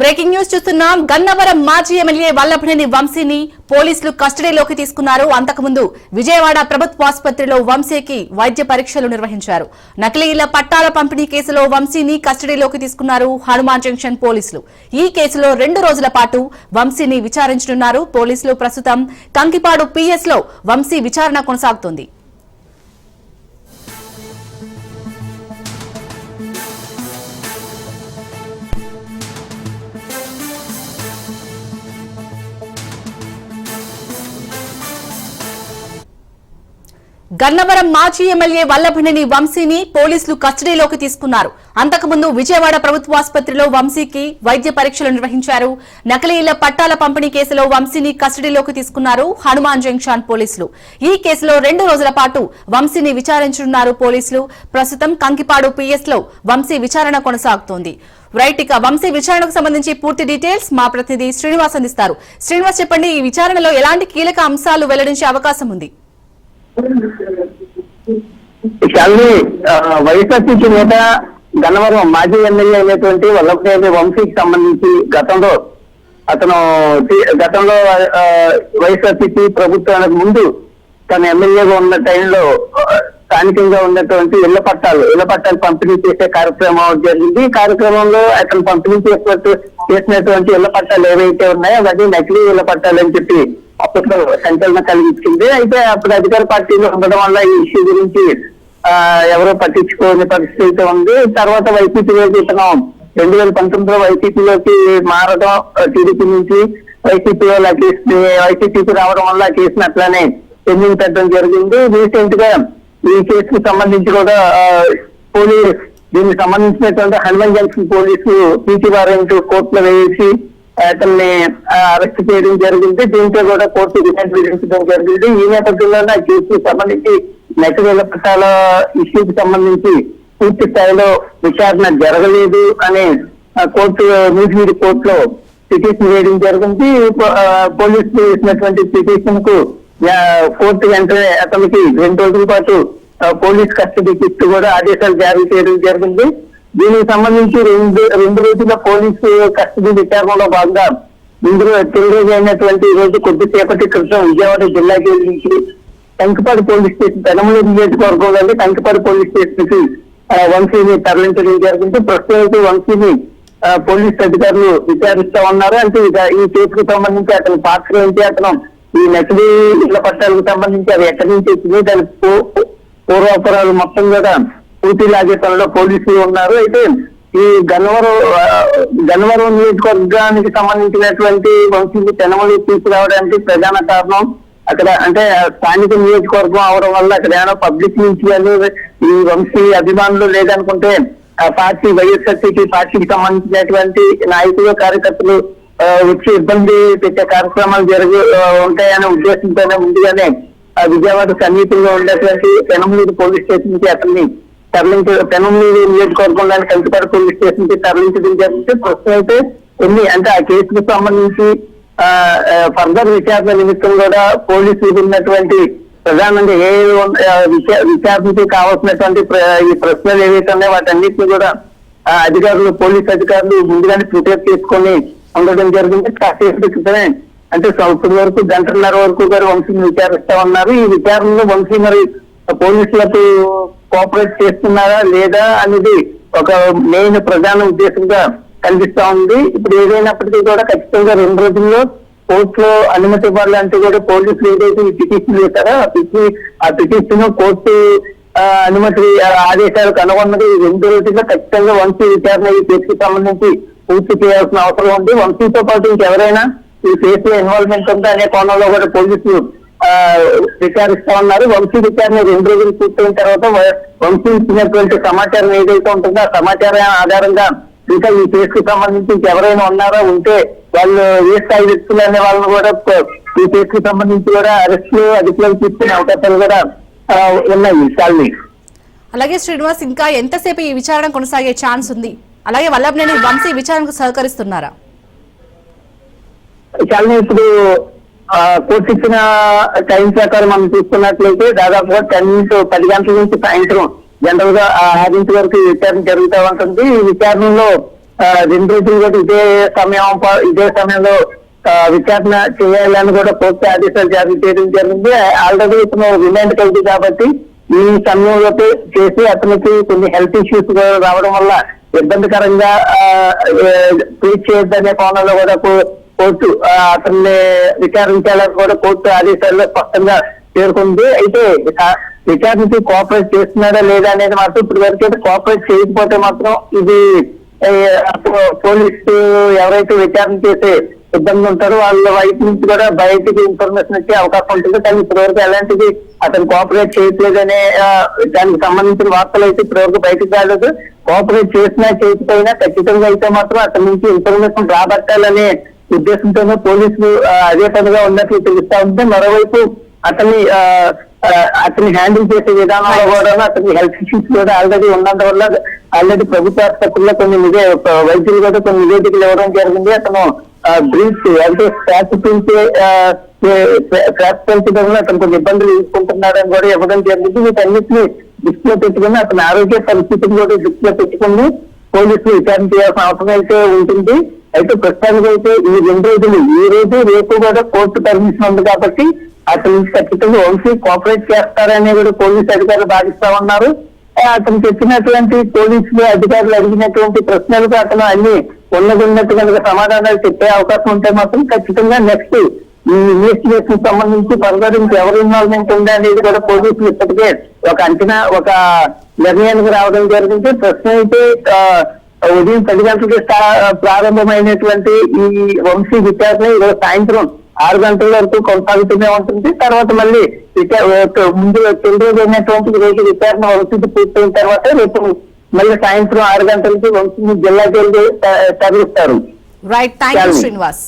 Breaking news చూస్తున్నాం. గన్నవరం మాజీ MLA Vallabhaneni వంశీని పోలీసులు కస్టడీలోకి తీసుకున్నారు. అంతకుముందు విజయవాడ ప్రభుత్వ ఆసుపత్రిలో వంశీకి వైద్య పరీక్షలు నిర్వహించారు. నకిలీల పట్టాల పంపిణీ కేసులో వంశీని కస్టడీలోకి తీసుకున్నారు హనుమాన్ జంక్షన్ పోలీసులు. ఈ కేసులో రెండు రోజుల పాటు వంశీని విచారించనున్నారు పోలీసులు. ప్రస్తుతం కంకిపాడు పీఎస్లో వంశీ విచారణ కొనసాగుతోంది. గన్నవరం మాజీ ఎమ్మెల్యే వల్లభనేని వంశీని పోలీసులు కస్టడీలోకి తీసుకున్నారు. అంతకుముందు విజయవాడ ప్రభుత్వ ఆసుపత్రిలో వంశీకి వైద్య పరీక్షలు నిర్వహించారు. నకిలీ ఇళ్ళ పట్టాల పంపిణీ కేసులో వంశీని కస్టడీలోకి తీసుకున్నారు హనుమాన్ జంక్షన్ పోలీసులు. ఈ కేసులో రెండు రోజుల పాటు వంశీని విచారించనున్నారు పోలీసులు. ప్రస్తుతం కంకిపాడు పిఎస్లో వంశీ విచారణ కొనసాగుతోంది. రైట్ ఇక వంశీ విచారణకు సంబంధించి పూర్తి డీటెయిల్స్ మా ప్రతినిధి శ్రీనివాస్ అందిస్తారు. శ్రీనివాస్ చెప్పండి ఈ విచారణలో ఎలాంటి కీలక అంశాలు వెల్లడించే అవకాశం ఉంది? శాలిని వైఎస్ఆర్సీపీ నేత గన్నవరం మాజీ ఎమ్మెల్యే అయినటువంటి వల్లభనేని వంశీకి సంబంధించి గతంలో అతను గతంలో వైఎస్ఆర్సీపీ ప్రభుత్వానికి ముందు తన ఎమ్మెల్యేగా ఉన్న టైంలో స్థానికంగా ఉన్నటువంటి ఇళ్ళ పట్టాలు ఇళ్ళ పట్టాలు పంపిణీ చేసే కార్యక్రమం జరిగింది. ఈ కార్యక్రమంలో అతను పంపిణీ చేసినట్టు చేసినటువంటి ఇళ్ళ పట్టాలు ఏవైతే ఉన్నాయో అవన్నీ నకిలీ ఇళ్ళ పట్టాలు అని చెప్పి అప్పట్లో సంచలనం కలిగించింది అయితే అప్పుడు అధికార పార్టీలో ఉండడం వల్ల ఈ ఇష్యూ గురించి ఆ ఎవరో పట్టించుకోని పరిస్థితి అయితే ఉంది. తర్వాత వైసీపీలోకి ఇతను రెండు వేల పంతొమ్మిదిలో వైసీపీలోకి మారడం టీడీపీ నుంచి వైసీపీలో కేసు వైసీపీకి రావడం వల్ల ఆ కేసును అట్లానే పెండింగ్ పెట్టడం జరిగింది. రీసెంట్గా ఈ కేసుకు సంబంధించి కూడా పోలీస్ దీనికి సంబంధించినటువంటి Hanuman junction police PT warrant కోర్టులో వేసి అతన్ని అరెస్ట్ చేయడం జరిగింది. దీంతో కూడా కోర్టు రిమాండ్ విధించడం జరిగింది. ఈ నేపథ్యంలోనే ఆ కేసుకు సంబంధించి నకిలీల పట్టాల ఇష్యూకి సంబంధించి పూర్తి స్థాయిలో విచారణ జరగలేదు అనే కోర్టు న్యూఢిల్లీ కోర్టులో పిటిషన్ వేయడం జరిగింది. పోలీసులు వేసినటువంటి పిటిషన్కు కోర్టు వెంటనే అతనికి రెండు రోజుల పాటు పోలీస్ కస్టడీకి ఇస్తూ కూడా ఆదేశాలు జారీ చేయడం జరిగింది. దీనికి సంబంధించి రెండు రెండు రోజుల పోలీసు కస్టడీ విచారణలో భాగంగా ఇందులో తొలి రోజు అయినటువంటి ఈ రోజు కొద్దిసేపటి క్రితం విజయవాడ జిల్లా జైలు నుంచి కంకిపాడు పోలీస్ స్టేషన్ పెనమలూరు నియోజకవర్గంలోని కంకిపాడు పోలీస్ స్టేషన్కి వంశీని తరలించడం జరిగింది. ప్రస్తుతం అయితే వంశీని పోలీస్ అధికారులు విచారిస్తా ఉన్నారు. అంటే ఇక- ఈ కేసుకు సంబంధించి అతని పాత్ర ఏంటి అతను ఈ నకిలీ ఇళ్ళ పట్టాలకు సంబంధించి అది ఎక్కడి నుంచి వచ్చింది దాని పూ- పూర్వాపరాలు మొత్తం కూడా పూర్తి లాగే పనిలో పోలీసులు ఉన్నారు. అయితే ఈ గన్నవరం గన్నవరం నియోజకవర్గానికి సంబంధించినటువంటి వంశీని తెనమలు తీసుకురావడానికి ప్రధాన కారణం అక్కడ అంటే స్థానిక నియోజకవర్గం అవడం వల్ల అక్కడ ఏమైనా పబ్లిక్ నుంచి కానీ ఈ వంశీ అభిమానులు లేదనుకుంటే ఆ పార్టీ వైఎస్ఆర్సీపీ పార్టీకి సంబంధించినటువంటి నాయకులు కార్యకర్తలు వచ్చి ఇబ్బంది పెట్టే కార్యక్రమాలు జరుగు ఉంటాయనే ఉద్దేశంతోనే ముందుగానే ఆ విజయవాడ సమీపంలో ఉండేటువంటి పెనమలూరు పోలీస్ స్టేషన్కి అతన్ని తరలించ పెనమలూరు నియోజకవర్గంలోని కంకిపాడు పోలీస్ స్టేషన్కి తరలించడం జరిగితే ప్రస్తుతం అయితే కొన్ని అంటే ఆ కేసుకు సంబంధించి ఫర్దర్ విచారణ నిమిత్తం కూడా పోలీసులు ఉన్నటువంటి ప్రధానంగా ఏ విచారణకి కావాల్సినటువంటి ఈ ప్రశ్నలు ఏవైతే ఉన్నాయో వాటన్నిటిని కూడా అధికారులు పోలీస్ అధికారులు ముందుగానే ప్రిపేర్ చేసుకొని ఉండడం జరిగింది. కాసేపు క్రితమే అంటే సో ఇప్పటి వరకు గంటన్నర వరకు గారు వంశీని విచారిస్తా ఉన్నారు. ఈ విచారణలో వంశీ మరి పోలీసులకు కోఆపరేట్ చేస్తున్నారా లేదా అనేది ఒక మెయిన్ ప్రధాన ఉద్దేశంగా కనిపిస్తా ఉంది. ఇప్పుడు ఏదైనప్పటికీ కూడా ఖచ్చితంగా రెండు రోజుల్లో కోర్టులో అనుమతి ఇవ్వాలంటే కూడా పోలీసులు ఏదైతే ఈ పిటిషన్ వేశారో ఆ పిటి- ఆ పిటిషన్ కోర్టు అనుమతి ఆదేశాలు ఆదేశాలకు అనుగుణంగా ఈ రెండు రోజుల్లో ఖచ్చితంగా వంశీ విచారణ ఈ కేసుకి సంబంధించి పూర్తి చేయాల్సిన అవసరం ఉంది. వంశీతో పాటు ఇంకెవరైనా ఈ కేసులో ఇన్వాల్వ్మెంట్ ఉందా అనే కోణంలో కూడా పోలీసులు విచారిస్తా ఉన్నారు. వంశీ విచారణ రెండు రోజులు పూర్తయిన తర్వాత వంశీ ఇచ్చినటువంటి సమాచారం ఏదైతే ఉంటుందో ఆ సమాచారం ఆధారంగా ఇంకా ఈ కేసుకు సంబంధించి ఇంకెవరైనా ఉన్నారా ఉంటే వాళ్ళు ఏ స్థాయి వ్యక్తులు అనే వాళ్ళని కూడా ఈ కేసుకు సంబంధించి కూడా అరెస్టులు అదుపులోకి తీసుకునే అవకాశాలు కూడా ఉన్నాయి చాలని అలాగే శ్రీనివాస్ ఇంకా ఎంతసేపు ఈ విచారణ కొనసాగే ఛాన్స్ ఉంది? అలాగే వల్లభనేని వంశీ విచారణకు సహకరిస్తున్నారా? చాలా ఇప్పుడు కోర్టు ఇచ్చిన టైం ప్రకారం మనం చూసుకున్నట్లయితే దాదాపుగా టెన్ టు పది గంటల నుంచి సాయంత్రం జనరల్గా ఆ ఆరింటి వరకు విచారణ జరుగుతూ ఉంటుంది. ఈ విచారణలో రెండు రోజులు కూడా ఇదే సమయం ఇదే సమయంలో విచారణ చేయాలని కూడా కోర్టు ఆదేశాలు జారీ చేయడం జరిగింది. ఆల్రెడీ ఇతను రిమాండ్ కలిగి కాబట్టి ఈ సమయంలో చేసి అతనికి కొన్ని హెల్త్ ఇష్యూస్ రావడం వల్ల ఇబ్బందికరంగా ట్రీట్ చేయొద్దనే కోణంలో కూడా కోర్టు అతన్ని విచారించాలని కూడా కోర్టు ఆదేశాల్లో స్పష్టంగా పేర్కొంది. అయితే విచారణకి కోఆపరేట్ చేస్తున్నాడా లేదా అనేది మాత్రం ఇప్పుడు వరకు అయితే కోఆపరేట్ చేయకపోతే మాత్రం ఇది పోలీసు ఎవరైతే విచారణ చేసే ఇబ్బంది ఉంటారో వాళ్ళ వైపు నుంచి కూడా బయటికి ఇన్ఫర్మేషన్ వచ్చే అవకాశం ఉంటుంది. కానీ ఇప్పటివరకు ఎలాంటిది అతను కోఆపరేట్ చేయట్లేదనే దానికి సంబంధించిన వార్తలు అయితే ఇప్పటివరకు బయటకు రాలేదు. కోఆపరేట్ చేసినా చేయకపోయినా ఖచ్చితంగా అయితే మాత్రం అతని నుంచి ఇన్ఫర్మేషన్ రాబట్టాలనే ఉద్దేశంతోనే పోలీసులు అదే పనిగా ఉన్నట్లు తెలుస్తా ఉంటే మరోవైపు ఆ, అతన్ని హ్యాండిల్ చేసే విధానంలో కూడా అతని హెల్త్ ఇష్యూస్ కూడా ఆల్రెడీ ఉన్నందువల్ల ఆల్రెడీ ప్రభుత్వ ఆసుపత్రిలో కొన్ని నివే వైద్యులు కూడా కొన్ని నివేదికలు ఇవ్వడం జరిగింది. అతను బ్రీచ్ అంటే శ్వాస పీల్చే శ్వాస పీల్చడంలో అతను కొన్ని ఇబ్బందులు ఎదుర్కొంటున్నాడని కూడా ఇవ్వడం జరిగింది. వీటన్నిటిని దృష్టిలో పెట్టుకుని అతని ఆరోగ్య పరిస్థితిని కూడా దృష్టిలో పెట్టుకుని పోలీసులు విచారణ చేయాల్సిన అవసరం అయితే ఉంటుంది. అయితే ప్రస్తుతానికి అయితే ఈ రెండు రోజులు ఈ రోజు రేపు కూడా కోర్టు పర్మిషన్ ఉంది కాబట్టి అతను ఖచ్చితంగా వంశీ కోఆపరేట్ చేస్తారని కూడా పోలీస్ అధికారులు భావిస్తా ఉన్నారు. అతను చెప్పినటువంటి పోలీసులు అధికారులు అడిగినటువంటి ప్రశ్నలకు అతను అన్ని ఉన్నది ఉన్నట్టు కనుక సమాధానాలు చెప్పే అవకాశం ఉంటే మాత్రం ఖచ్చితంగా నెక్స్ట్ ఈ ఇన్వెస్టిగేషన్ సంబంధించి ఫర్దర్ ఇంకా ఇన్వాల్వ్మెంట్ ఉందా అనేది కూడా పోలీసులు ఇప్పటికే ఒక అంచనా ఒక నిర్ణయానికి రావడం జరిగింది. ప్రశ్న అయితే ఉదయం పది గంటలకి ప్రారంభమైనటువంటి ఈ వంశీ విచారణ ఈరోజు సాయంత్రం ఆరు గంటల వరకు కొనసాగుతూనే ఉంటుంది. తర్వాత మళ్ళీ ముందు తొలి రోజు అయినటువంటి రోజు విచారణ వంశీ పూర్తయిన తర్వాత రేపు మళ్ళీ సాయంత్రం ఆరు గంటలకి వంశీ జిల్లా జైలు తరలిస్తారు. రైట్. శ్రీనివాస్